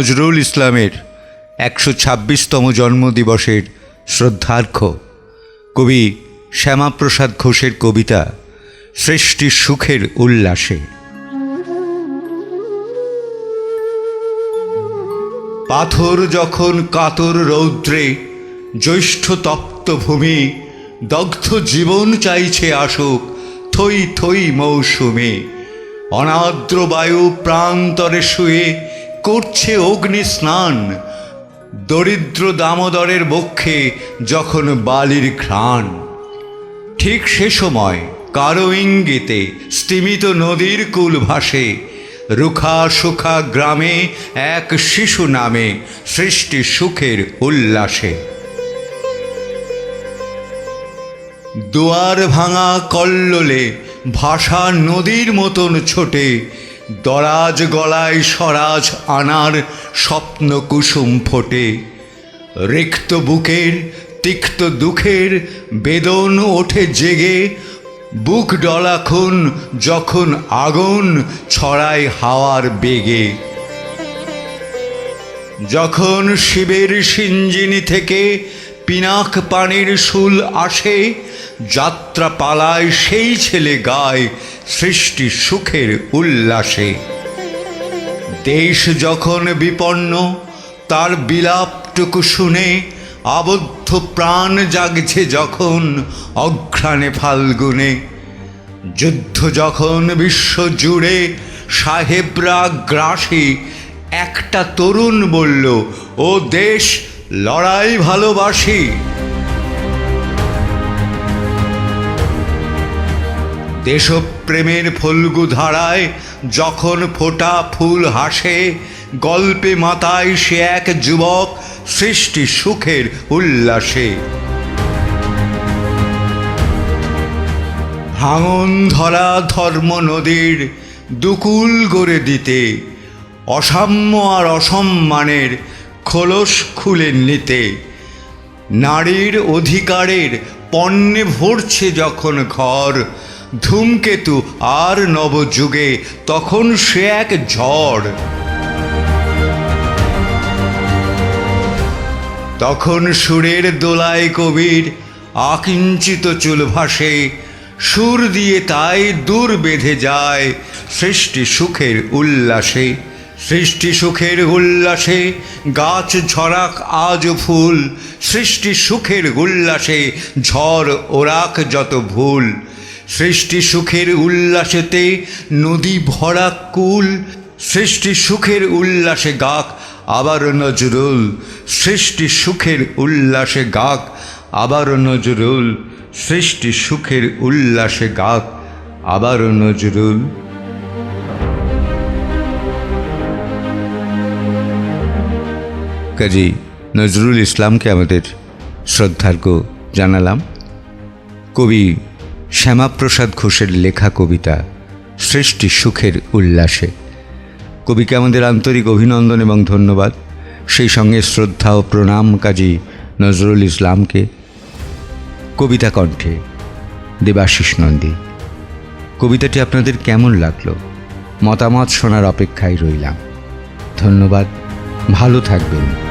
নজরুল ইসলামের একশো ছাব্বিশতম জন্মদিবসের শ্রদ্ধার্ঘ। কবি শ্যামাপ্রসাদ ঘোষের কবিতা সৃষ্টি সুখের উল্লাসে। পাথর যখন কাতর রৌদ্রে, জ্যৈষ্ঠ তপ্ত ভূমি, দগ্ধ জীবন চাইছে আসুক থই থই মৌসুমে অনাদ্র বায়ু প্রান্তরে শুয়ে করছে অগ্নি স্নান। দরিদ্র দামোদরের বক্ষে যখন বালির ঘ্রাণ। ঠিক সে সময় কারও ইঙ্গিতে স্তিমিত নদীর কুল ভাসে। রুখা সুখা গ্রামে এক শিশু নামে সৃষ্টি সুখের উল্লাসে। দুয়ার ভাঙা কল্লোলে ভাষা নদীর মতন ছোটে। দরাজ গলায় স্বরাজ আনার স্বপ্ন কুসুম ফোটে। রিক্ত বুকের, তিক্ত দুঃখের, বেদন ওঠে জেগে। বুক ডলাখন যখন আগুন ছড়ায় হাওয়ার বেগে। যখন শিবের সিঞ্জিনি থেকে পিনাক পানির শুল আসে যাত্রা পালায় সেই ছেলে গায় সৃষ্টি সুখের উল্লাসে। দেশ যখন বিপন্ন, তার বিলাপটুকু শুনে আবদ্ধ প্রাণ জাগছে যখন অঘ্রাণে ফাল্গুনে। যুদ্ধ যখন বিশ্ব জুড়ে, সাহেবরা গ্রাসী একটা তরুণ বলল, ও দেশ লড়াই ভালোবাসি। দেশপ্রেমের ফল্গু ধারায় যখন ফোটা ফুল হাসে, গল্পে মাতায় সে এক যুবক সৃষ্টি সুখের উল্লাসে। ভাঙন ধরা ধর্ম নদীর দুকুল গড়ে দিতে, অসাম্য আর অসম্মানের খোলস খুলে নিতে। নারীর অধিকারের পণ্যে ভরছে যখন ঘর, ধূমকেতু আর নবযুগে তখন সে এক ঝড়। তখন সুরের দোলায় কবির আকিঞ্চিত চুল ভাসে, সুর দিয়ে তাই দূর বেঁধে যায় সৃষ্টি সুখের উল্লাসে। সৃষ্টি সুখের উল্লাসে, গাছ ঝরাক আজ ফুল। সৃষ্টি সুখের উল্লাসে, ঝড় ওরাক যত ভুল। সৃষ্টি সুখের উল্লাসেতে নদী ভরা কুল। সৃষ্টি সুখের উল্লাসে গাক আবার নজরুল। সৃষ্টি সুখের উল্লাসে গাক আবার নজরুল। সৃষ্টি সুখের উল্লাসে গাক আবার নজরুল। কাজী নজরুল ইসলামকে আমাদের শ্রদ্ধার্ঘ জানালাম। কবি শ্যামাপ্রসাদ ঘোষের লেখা কবিতা সৃষ্টি সুখের উল্লাসে। কবিকে আমাদের আন্তরিক অভিনন্দন এবং ধন্যবাদ। সেই সঙ্গে শ্রদ্ধা ও প্রণাম কাজী নজরুল ইসলামকে। কবিতা কণ্ঠে দেবাশিস নন্দী। কবিতাটি আপনাদের কেমন লাগল? মতামত শোনার অপেক্ষায় রইলাম। ধন্যবাদ। ভালো থাকবেন।